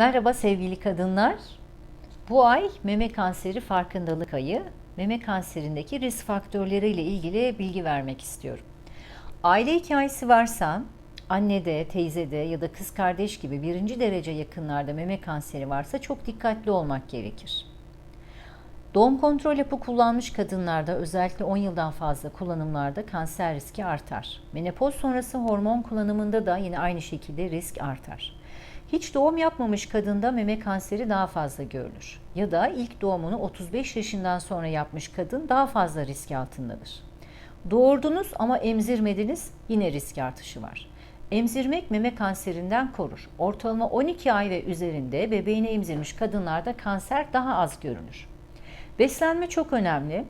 Merhaba sevgili kadınlar. Bu ay meme kanseri farkındalık ayı. Meme kanserindeki risk faktörleriyle ilgili bilgi vermek istiyorum. Aile hikayesi varsa, annede, teyzede ya da kız kardeş gibi birinci derece yakınlarda meme kanseri varsa çok dikkatli olmak gerekir. Doğum kontrol hapı kullanmış kadınlarda özellikle 10 yıldan fazla kullanımlarda kanser riski artar. Menopoz sonrası hormon kullanımında da yine aynı şekilde risk artar. Hiç doğum yapmamış kadında meme kanseri daha fazla görülür. Ya da ilk doğumunu 35 yaşından sonra yapmış kadın daha fazla risk altındadır. Doğurdunuz ama emzirmediniz yine risk artışı var. Emzirmek meme kanserinden korur. Ortalama 12 ay ve üzerinde bebeğini emzirmiş kadınlarda kanser daha az görülür. Beslenme çok önemli.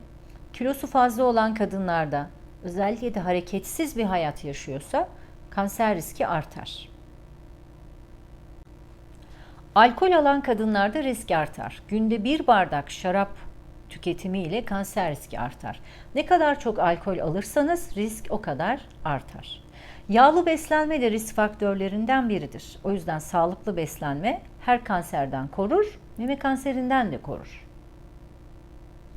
Kilosu fazla olan kadınlarda özellikle de hareketsiz bir hayat yaşıyorsa kanser riski artar. Alkol alan kadınlarda risk artar. Günde bir bardak şarap tüketimiyle kanser riski artar. Ne kadar çok alkol alırsanız risk o kadar artar. Yağlı beslenme de risk faktörlerinden biridir. O yüzden sağlıklı beslenme her kanserden korur, meme kanserinden de korur.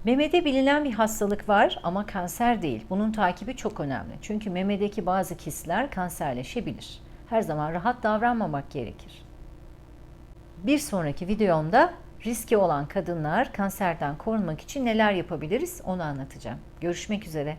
Memede bilinen bir hastalık var ama kanser değil. Bunun takibi çok önemli. Çünkü memedeki bazı kistler kanserleşebilir. Her zaman rahat davranmamak gerekir. Bir sonraki videomda riski olan kadınlar kanserden korunmak için neler yapabiliriz onu anlatacağım. Görüşmek üzere.